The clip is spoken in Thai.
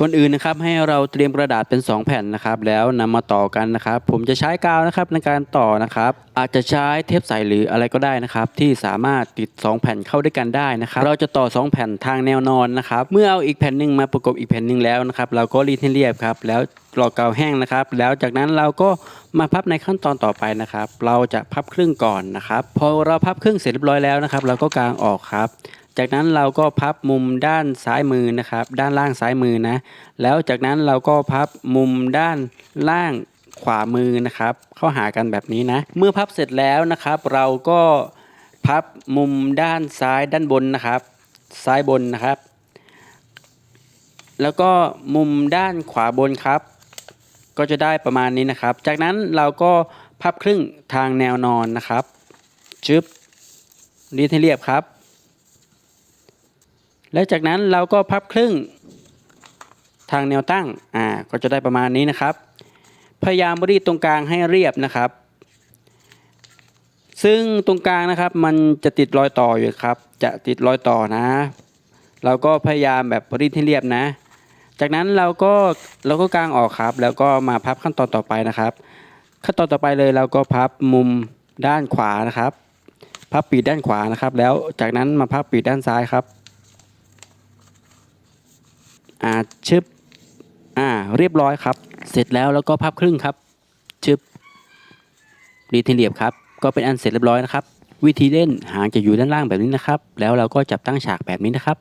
ก่อนอื่นนะครับให้เราเตรียมกระดาษเป็น 2 แผ่นนะครับ แล้วนำมาต่อกันนะครับ ผมจะใช้กาวนะครับในการต่อนะครับ อาจจะใช้เทปใสหรืออะไรก็ได้นะครับ ที่สามารถติด 2 แผ่นเข้าด้วยกันได้นะครับ เราจะต่อ 2 แผ่นทางแนวนอนนะครับ เมื่อเอาอีกแผ่นหนึ่งมาประกบอีกแผ่นหนึ่งแล้วนะครับ เราก็รีดให้เรียบครับ แล้วรอกาวแห้งนะครับ แล้วจากนั้นเราก็มาพับในขั้นตอนต่อไปนะครับ เราจะพับครึ่งก่อนนะครับ พอเราพับครึ่งเสร็จเรียบร้อยแล้วนะครับ เราก็กางออกครับ จากนั้นเราก็พับมุมด้านซ้ายมือนะครับ ด้านล่างซ้ายมือนะ แล้วจากนั้นเราก็พับมุมด้านล่างขวามือนะครับ เข้าหากันแบบนี้นะ เมื่อพับเสร็จแล้วนะครับ เราก็พับมุมด้านซ้ายด้านบนนะครับ ซ้ายบนนะครับ แล้วก็มุมด้านขวาบนครับ ก็จะได้ประมาณนี้นะครับ จากนั้นเราก็พับครึ่งทางแนวนอนนะครับชึบรีดให้เรียบครับ แล้วจากนั้นเราก็พับครึ่งทางแนวตั้ง อ่า ก็จะได้ประมาณนี้นะครับ พยายามรีดตรงกลางให้เรียบนะครับ ซึ่งตรงกลางนะครับ มันจะติดรอยต่ออยู่ครับ จะติดรอยต่อนะ เราก็พยายามแบบรีดให้เรียบนะ จากนั้นเราก็เราก็กางออกครับ แล้วก็มาพับขั้นตอนต่อไปนะครับ ขั้นตอนต่อไปเลยเราก็พับมุมด้านขวานะครับ พับปีกด้านขวานะครับ แล้วจากนั้นมาพับปีกด้านซ้ายครับ อ่าชึบอ่า เรียบร้อยครับ เสร็จแล้วแล้วก็พับครึ่งครับชึบรีเทนเรียบครับ ก็เป็นอันเสร็จเรียบร้อยนะครับ วิธีเล่นหางจะอยู่ด้านล่างแบบนี้นะครับ แล้วเราก็จับตั้งฉากแบบนี้นะครับ